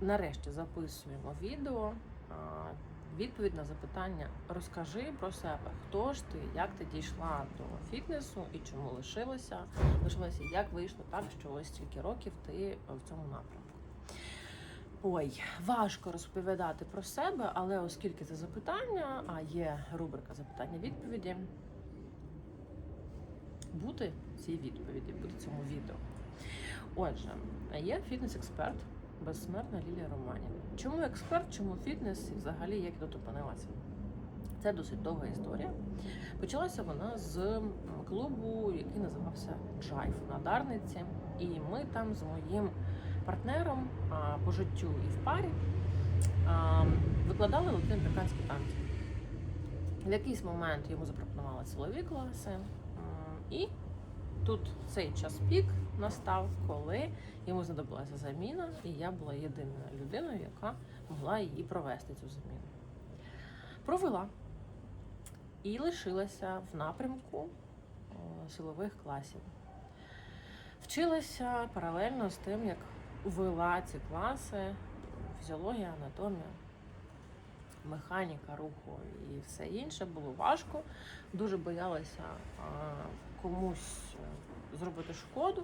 нарешті записуємо відео. Відповідь на запитання розкажи про себе, хто ж ти, як ти дійшла до фітнесу і чому лишилася, лишилася, як вийшло так, що ось стільки років ти в цьому напрямку. Ой, важко розповідати про себе, але оскільки це запитання, а є рубрика запитання-відповіді, бути цій відповіді, бути цьому відео. Отже, є фітнес-експерт, безсмертна Лілія Романівна. Чому експерт, чому фітнес і взагалі як я тут опинилася? Це досить довга історія. Почалася вона з клубу, який називався Джайв на Дарниці. І ми там з моїм партнером по життю і в парі викладали латиноамериканські танці. В якийсь момент йому запропонували силові класи, і тут цей час пік настав, коли йому знадобилася заміна, і я була єдиною людиною, яка могла її провести цю заміну. Провела і лишилася в напрямку силових класів. Вчилася паралельно з тим, як вела ці класи, фізіологія, анатомія, механіка руху і все інше було важко. Дуже боялася комусь е, зробити шкоду.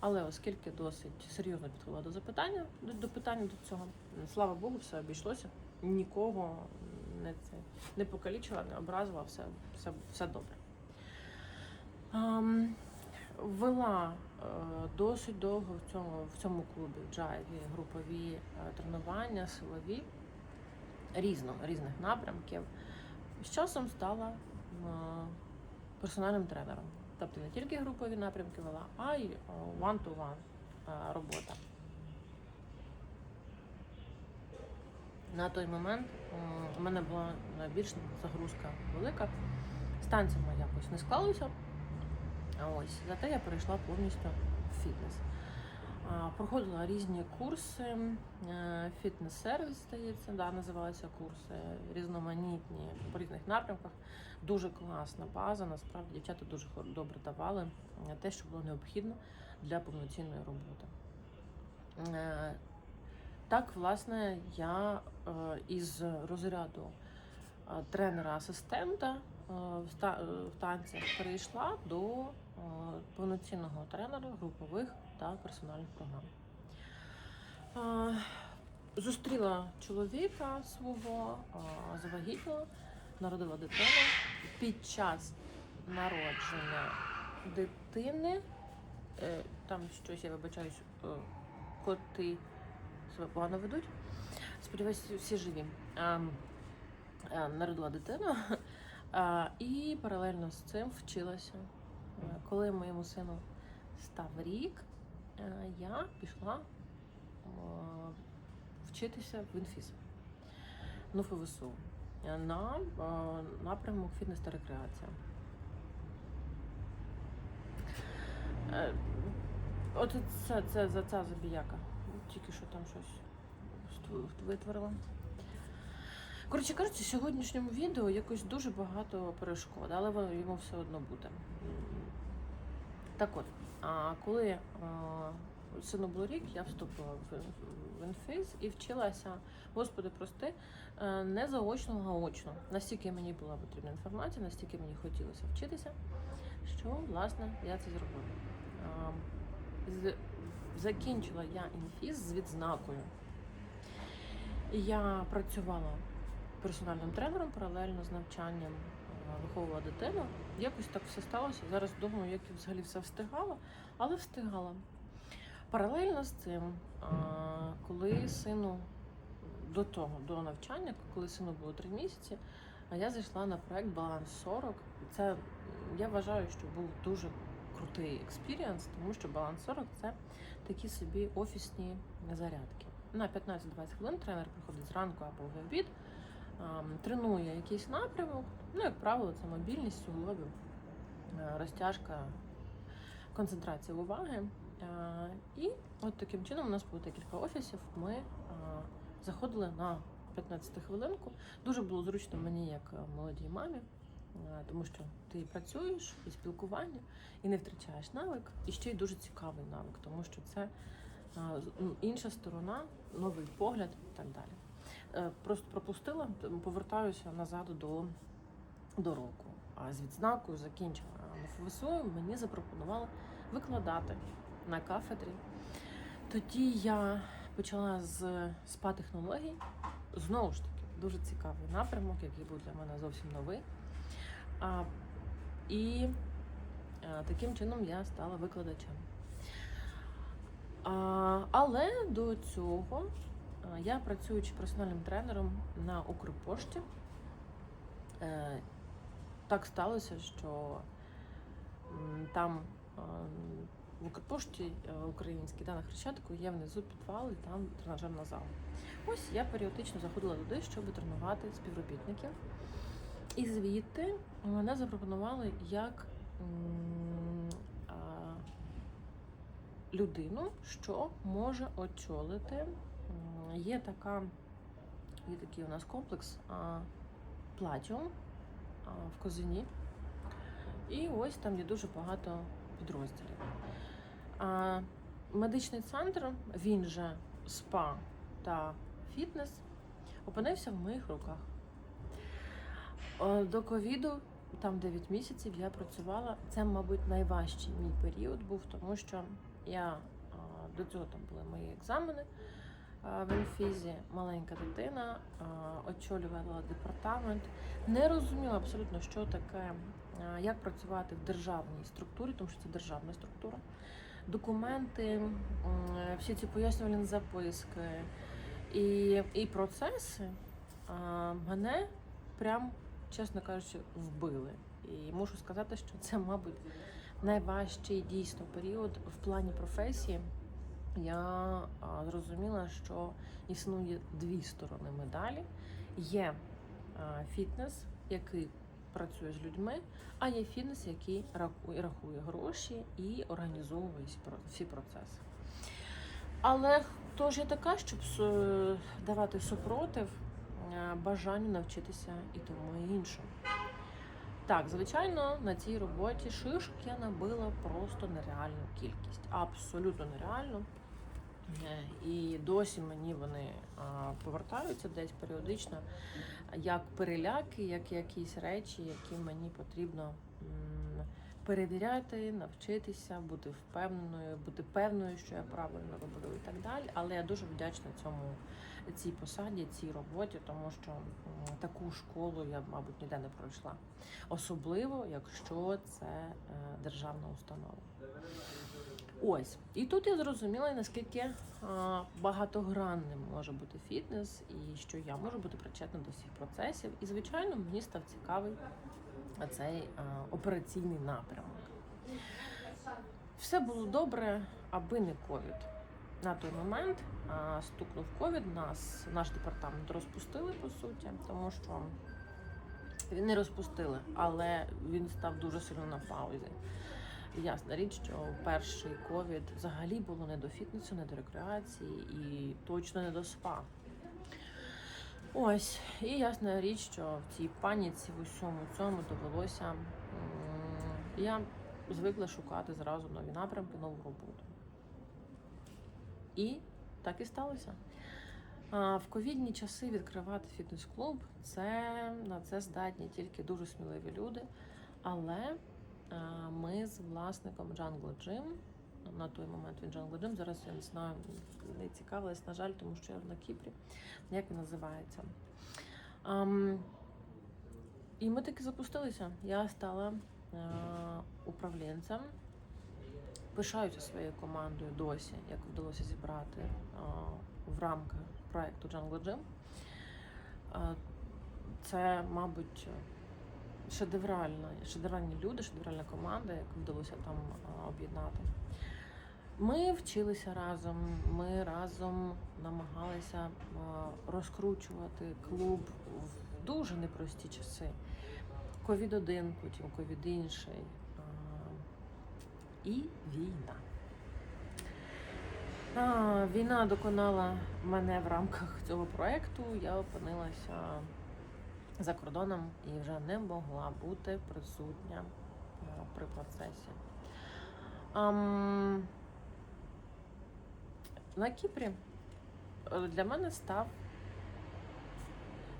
Але оскільки досить серйозно підходила до запитання, до, питання до цього, слава Богу, все обійшлося. Нікого не, це, не покалічила, не образила, все, все, все добре. Ем, вела е, досить довго в цьому, в цьому клубі джайві групові е, тренування, силові різно, різних напрямків. З часом стала е, персональним тренером. Тобто не тільки групові напрямки вела, а й е, one-to-one е, робота. На той момент у мене була більш загрузка велика. З танцями якось не склалося. Ось зате я перейшла повністю в фітнес. Проходила різні курси, е, фітнес-сервіс, здається, да, називалися курси, різноманітні по різних напрямках. Дуже класна база. Насправді дівчата дуже добре давали е, те, що було необхідно для повноцінної роботи. Е, Так, власне, я із розряду тренера-асистента в та- в танцях перейшла до повноцінного тренера групових та персональних програм. Е, Зустріла чоловіка свого, е, завагітніла, народила дитину. Під час народження дитини, е, там щось, я вибачаюсь, е, коти себе погано ведуть. Сподіваюся, всі живі. Народила дитину і паралельно з цим вчилася. Е, Коли моєму сину став рік, е, я пішла е, вчитися в інфіс ну, ФВСУ на напрямок фітнес та рекреація. От це, це за ця забіяка. Тільки що там щось витворила. Коротше кажучи, в сьогоднішньому відео якось дуже багато перешкод, але йому все одно буде. Так от, а коли а, сину було рік, я вступила в, інфіз і вчилася, господи, прости, е, не заочно, а очно. Настільки мені була потрібна інформація, настільки мені хотілося вчитися, що власне я це зробила. Закінчила я інфіз з відзнакою. Я працювала персональним тренером паралельно з навчанням, е, виховувала дитину. Якось так все сталося. Зараз думаю, як я взагалі все встигала, але встигала. Паралельно з цим, коли сину до того, до навчання, коли сину було три місяці, я зайшла на проект Баланс 40. Це я вважаю, що був дуже крутий експірієнс, тому що Баланс 40 це такі собі офісні зарядки. На 15-20 хвилин тренер приходить зранку або в обід, тренує якийсь напрямок. Ну, як правило, це мобільність суглобів, е, розтяжка, концентрація уваги. Е, І от таким чином у нас було декілька офісів. Ми е, заходили на 15 хвилинку. Дуже було зручно мені, як молодій мамі, тому що ти працюєш, і спілкування, і не втрачаєш навик, і ще й дуже цікавий навик, тому що це м, інша сторона, новий погляд і так далі. Просто пропустила, повертаюся назад до, до року. А з відзнакою закінчила МФВСУ, мені запропонували викладати на кафедрі. Тоді я почала з спа технологій. Знову ж таки, дуже цікавий напрямок, який був для мене зовсім новий. А, і а, таким чином я стала викладачем. А, але до цього а, я працюючи персональним тренером на Укрпошті, е, так сталося, що там в Укрпошті е, українській да, на Хрещатику є внизу підвал і там тренажерна зала. Ось я періодично заходила туди, щоб тренувати співробітників. І звідти мене запропонували як людину, що може очолити. Є така, є такий у нас комплекс Платіум в Козині. І ось там є дуже багато підрозділів. А, медичний центр, він же СПА та фітнес, опинився в моїх руках. Е, До ковіду, там 9 місяців, я працювала. Це, мабуть, найважчий мій період був, тому що я до цього там були мої екзамени в інфізі, маленька дитина, очолювала департамент. Не розуміла абсолютно, що таке, як працювати в державній структурі, тому що це державна структура. Документи, всі ці пояснювальні записки і, і процеси мене прям, чесно кажучи, вбили. І мушу сказати, що це, мабуть, найважчий дійсно період в плані професії. Я зрозуміла, що існує дві сторони медалі. Є фітнес, який працює з людьми, а є фітнес, який рахує, рахує гроші і організовує всі процеси. Але хто ж я така, щоб давати супротив е, бажанню навчитися і тому і іншому? Так, звичайно, на цій роботі шишок я набила просто нереальну кількість. Абсолютно нереальну. Е, І досі мені вони повертаються десь періодично, як переляки, як якісь речі, які мені потрібно перевіряти, навчитися, бути впевненою, бути певною, що я правильно роблю і так далі. Але я дуже вдячна цьому цій посаді, цій роботі, тому що таку школу я, мабуть, ніде не пройшла. Особливо, якщо це е, державна установа. Ось і тут я зрозуміла, наскільки а, багатогранним може бути фітнес, і що я можу бути причетна до всіх процесів. І звичайно, мені став цікавий цей а, операційний напрямок. Все було добре, аби не ковід. На той момент стукнув ковід, нас наш департамент розпустили по суті, тому що він не розпустили, але він став дуже сильно на паузі. Ясна річ, що перший ковід взагалі було не до фітнесу, не до рекреації і точно не до спа. Ось, і ясна річ, що в цій паніці в усьому цьому довелося. Я звикла шукати зразу нові напрямки, нову роботу. І так і сталося. В ковідні часи відкривати фітнес-клуб це на це здатні тільки дуже сміливі люди. Але ми з власником Jungle Gym, на той момент він Jungle Gym, зараз я не знаю, не цікавилась, на жаль, тому що я на Кіпрі, як він називається. Ам, і ми таки запустилися. Я стала а, управлінцем. Пишаюся своєю командою досі, як вдалося зібрати а, в рамках проекту Jungle Gym. Це, мабуть, шедевральна, шедевральні люди, шедевральна команда, яку вдалося там об'єднати. Ми вчилися разом, ми разом намагалися розкручувати клуб в дуже непрості часи. Ковід один, потім ковід інший. І війна. Війна доконала мене в рамках цього проекту. Я опинилася за кордоном і вже не могла бути присутня при процесі. Ам, на Кіпрі е, для мене став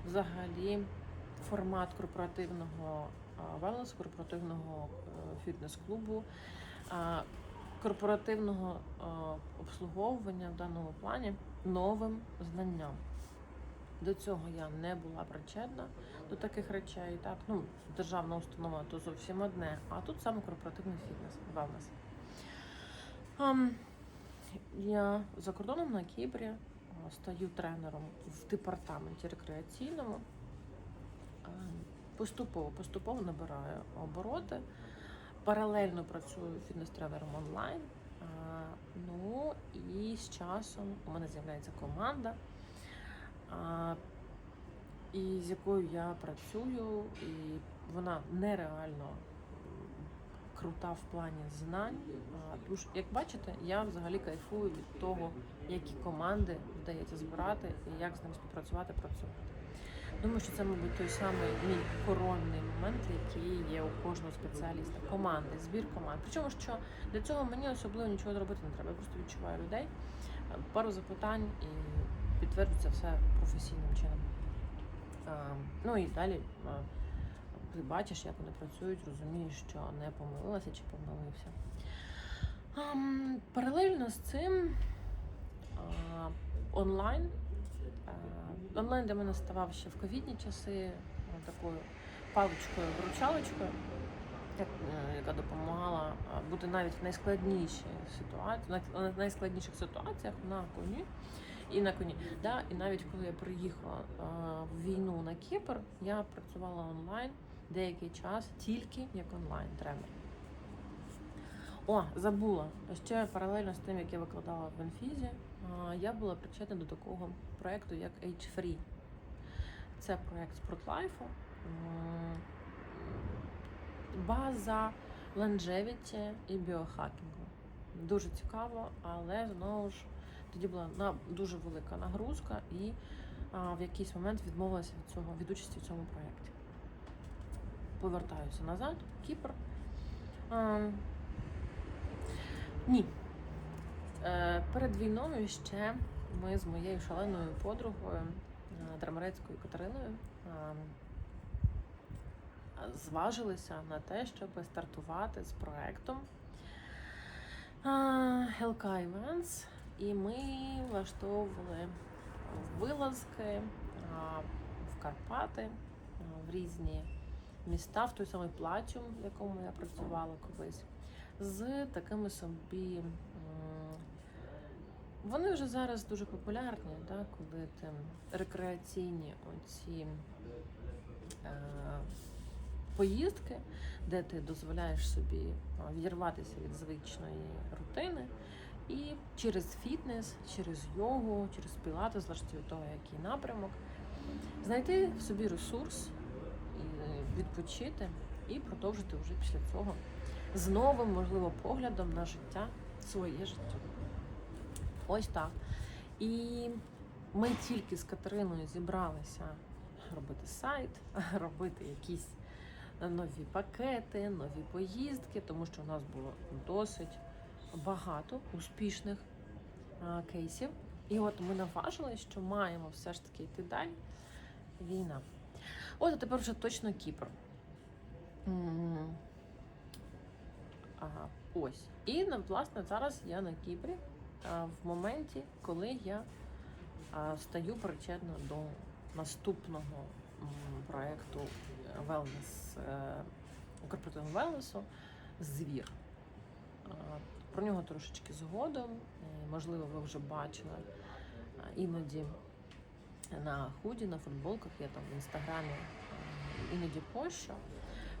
взагалі формат корпоративного а, велнесу, корпоративного е, фітнес-клубу, корпоративного обслуговування в даному плані новим знанням. До цього я не була причетна до таких речей. Так, ну, державна установа то зовсім одне, а тут саме корпоративний фітнес, велнес. Ам, я за кордоном на Кіпрі стаю тренером в департаменті рекреаційному. Поступово, поступово набираю обороти. Паралельно працюю фітнес-тренером онлайн. Ну і з часом у мене з'являється команда, і з якою я працюю, і вона нереально крута в плані знань. Що, як бачите, я взагалі кайфую від того, які команди вдається збирати і як з ними співпрацювати, працювати. Думаю, що це, мабуть, той самий мій коронний момент, який є у кожного спеціаліста. Команди, збір команд. Причому що для цього мені особливо нічого зробити не треба. Я просто відчуваю людей, пару запитань і підтверджується все професійним чином. Ну і далі ти бачиш, як вони працюють, розумієш, що не помилилася чи помилився. Паралельно з цим онлайн. Онлайн для мене ставав ще в ковідні часи такою паличкою-вручалочкою, е, яка допомагала бути навіть в найскладнішій ситуації, на найскладніших ситуаціях на коні. І на коні. Да, і навіть коли я приїхала в війну на Кіпр, я працювала онлайн деякий час тільки як онлайн-тренер. О, забула. Ще паралельно з тим, як я викладала в Енфізі, я була причетна до такого проєкту, як H-Free. Це проєкт спортлайфу. База лонжевіті і біохакінгу. Дуже цікаво, але знову ж тоді була на дуже велика нагрузка, і а, в якийсь момент відмовилася від цього від участі в цьому проєкті. Повертаюся назад, Кіпр. А, ні. Е, перед війною ще ми з моєю шаленою подругою е, Драмарецькою Катериною зважилися на те, щоб стартувати з проектом ЛК Events. І ми влаштовували вилазки в Карпати, в різні міста, в той самий Платюм, в якому я працювала колись, з такими собі. Вони вже зараз дуже популярні, да, коли ти рекреаційні оці е, поїздки, де ти дозволяєш собі відірватися від звичної рутини. І через фітнес, через йогу, через пілати, залежить від того, який напрямок, знайти в собі ресурс, е, відпочити і продовжити вже після цього з новим, можливо, поглядом на життя, своє життя. Ось так. І ми тільки з Катериною зібралися робити сайт, робити якісь нові пакети, нові поїздки, тому що у нас було досить багато успішних кейсів. І от ми наважилися, що маємо все ж таки йти далі. Війна. От а тепер вже точно Кіпр. Ага, ось. І власне зараз я на Кіпрі в моменті, коли я стаю причетна до наступного м, проекту Wellness, е, корпоративного велнесу Звір. Про нього трошечки згодом. Можливо, ви вже бачили іноді на худі, на футболках, я там в інстаграмі іноді пощу.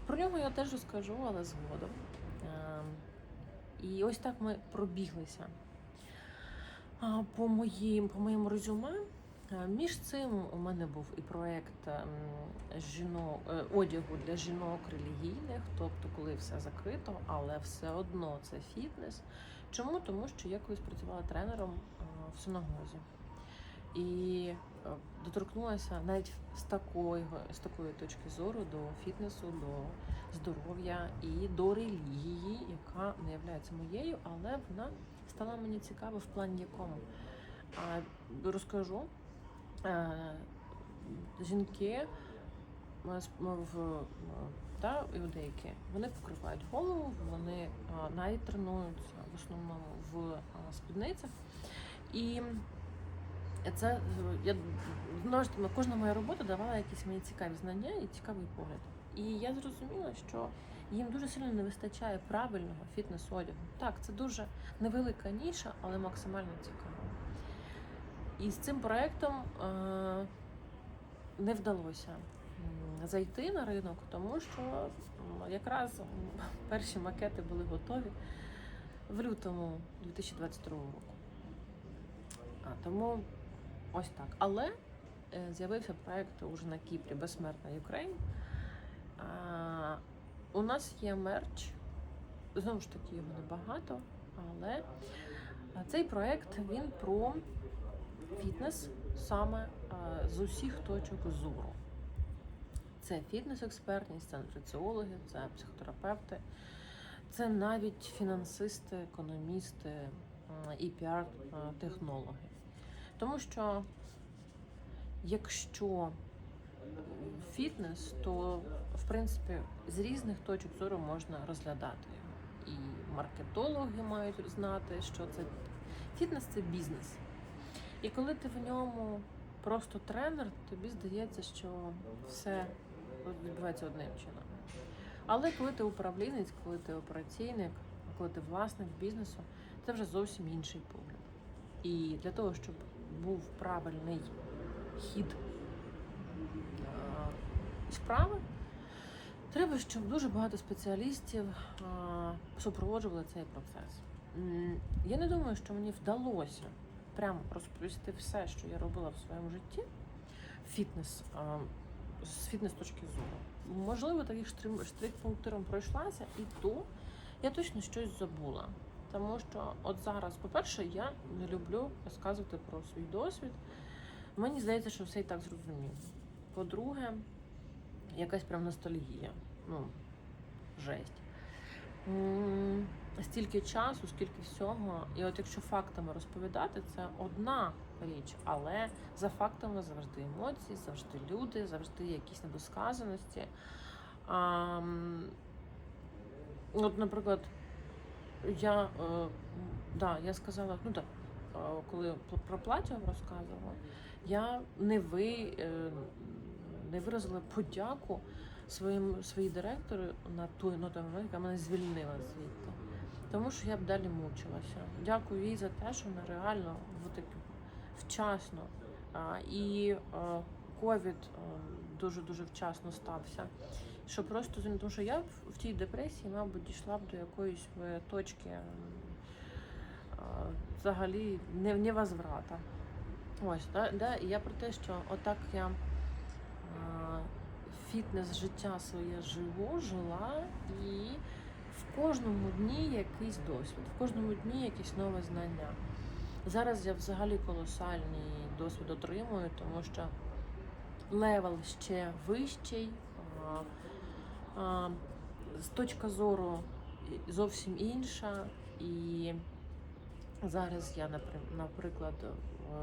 Про нього я теж розкажу, але згодом. І ось так ми пробіглися по, моїм, по моєму резюме. Е, Між цим у мене був і проект ем, жінок, е, одягу для жінок релігійних, тобто коли все закрито, але все одно це фітнес. Чому? Тому що я колись працювала тренером е, в синагозі. І доторкнулася навіть з такої, з такої точки зору до фітнесу, до здоров'я і до релігії, яка не є моєю, але вона стало мені цікаво в плані якому. Розкажу. Е, жінки е, е, та, іудейки, вони покривають голову, вони навіть тренуються в основному в спідницях. І це я кожна моя робота давала якісь мені цікаві знання і цікавий погляд. І я зрозуміла, що їм дуже сильно не вистачає правильного фітнес-одягу. Так, це дуже невелика ніша, але максимально цікаво. І з цим проектом е, не вдалося зайти на ринок, тому що якраз перші макети були готові в лютому 2022 року. А, тому ось так. Але е, з'явився проект уже на Кіпрі Безсмертна Україн. А, у нас є мерч. Знову ж таки, його небагато, але цей проект він про фітнес саме з усіх точок зору. Це фітнес-експертність, це нутриціологи, це психотерапевти, це навіть фінансисти, економісти і піар-технологи. Тому що якщо фітнес, то в принципі з різних точок зору можна розглядати його. І маркетологи мають знати, що це фітнес це бізнес. І коли ти в ньому просто тренер, тобі здається, що все відбувається одним чином. Але коли ти управлінець, коли ти операційник, коли ти власник бізнесу, це вже зовсім інший погляд. І для того, щоб був правильний хід е, справи, треба, щоб дуже багато спеціалістів е, супроводжували цей процес. Я не думаю, що мені вдалося прямо розповісти все, що я робила в своєму житті. Фітнес з фітнес точки зору. Можливо, таких штрих-пунктиром пройшлася, і то я точно щось забула. Тому що от зараз, по-перше, я не люблю розказувати про свій досвід. Мені здається, що все і так зрозуміло. По-друге, якась прям ностальгія. Ну, жесть. Стільки часу, скільки всього. І от якщо фактами розповідати, це одна річ, але за фактами завжди емоції, завжди люди, завжди якісь недосказаності. А, от, наприклад, я, е, да, я сказала, ну так, е, коли про плаття розказувала, я не ви е, не виразила подяку своїм своїй директору на той момент, яка мене звільнила звідти. Тому що я б далі мучилася. Дякую їй за те, що вона реально вчасно. І ковід дуже дуже вчасно стався. Що просто тому що я в- тій депресії, мабуть, дійшла б до якоїсь е, точки взагалі не, невозврата. Ось, да, да, я про те, що отак я фітнес життя своє живу, жила, і в кожному дні якийсь досвід, в кожному дні якісь нове знання. Зараз я взагалі колосальний досвід отримую, тому що левел ще вищий. з точка зору зовсім інша. І зараз я, наприклад, е,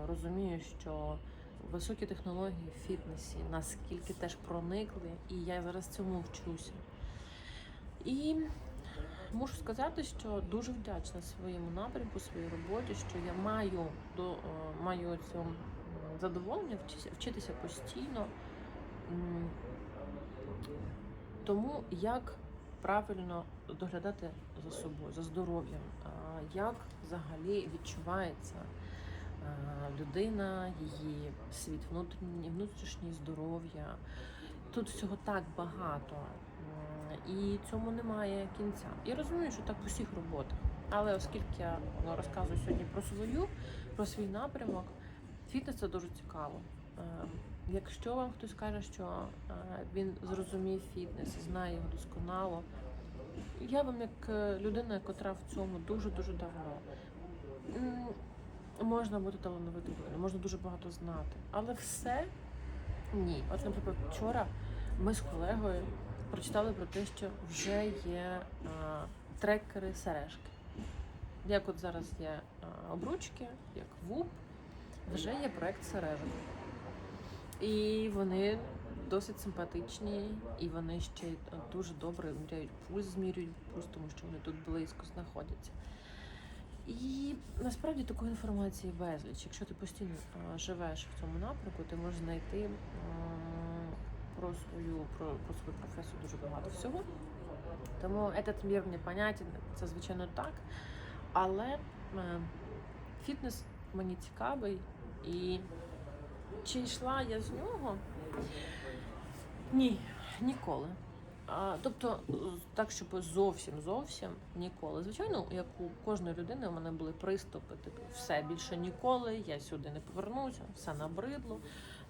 розумію, що високі технології в фітнесі наскільки теж проникли, і я зараз цьому вчуся. І мушу сказати, що дуже вдячна своєму напрямку, своїй роботі, що я маю до е, маю цьому задоволення вчитися, постійно. Тому як правильно доглядати за собою, за здоров'ям, як взагалі відчувається людина, її світ внутрішній, внутрішнє здоров'я. Тут всього так багато, і цьому немає кінця. Я розумію, що так в усіх роботах. Але оскільки я розказую сьогодні про свою, про свій напрямок, фітнес це дуже цікаво. Е, Якщо вам хтось каже, що е, він зрозумів фітнес знає його досконало, я вам, як е, людина, яка в цьому дуже-дуже давно, можна бути талановитим, можна дуже багато знати. Але все ні. От, наприклад, вчора ми з колегою прочитали про те, що вже є е, трекери сережки. як от зараз є а, обручки, як ВУП, вже є проект Сережа. І вони досить симпатичні, і вони ще дуже добре міряють пульс, змірюють пульс, тому що вони тут близько знаходяться. І насправді такої інформації безліч. Якщо ти постійно а, живеш в цьому напрямку, ти можеш знайти м, про свою про, про свою професію дуже багато всього. Тому этот мір мені понятен, це звичайно так. Але е, фітнес мені цікавий і чи йшла я з нього? Ні, ніколи. А, тобто, так, щоб зовсім зовсім ніколи. Звичайно, як у кожної людини у мене були приступи, типу, все більше ніколи, я сюди не повернуся, все набридло,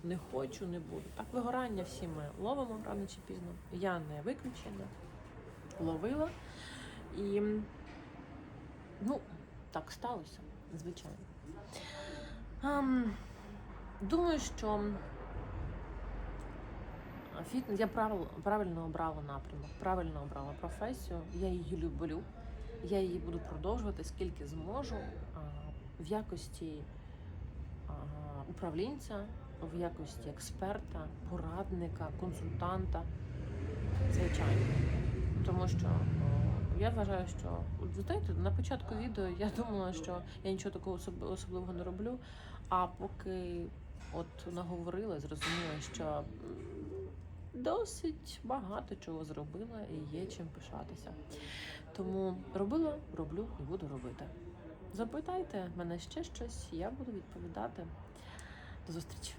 не хочу, не буду. Так, вигорання всі ми ловимо рано чи пізно. Я не виключення, ловила. І ну, так сталося, звичайно. Ам, думаю, що фітнес я правил, правильно обрала напрямок, правильно обрала професію. Я її люблю. Я її буду продовжувати скільки зможу а, в якості а, управлінця, в якості експерта, порадника, консультанта. Звичайно. Тому що я вважаю, що знаєте, на початку відео я думала, що я нічого такого особливого не роблю. А поки от наговорила, зрозуміла, що досить багато чого зробила і є чим пишатися. Тому робила, роблю і буду робити. Запитайте мене ще щось, я буду відповідати. До зустрічі!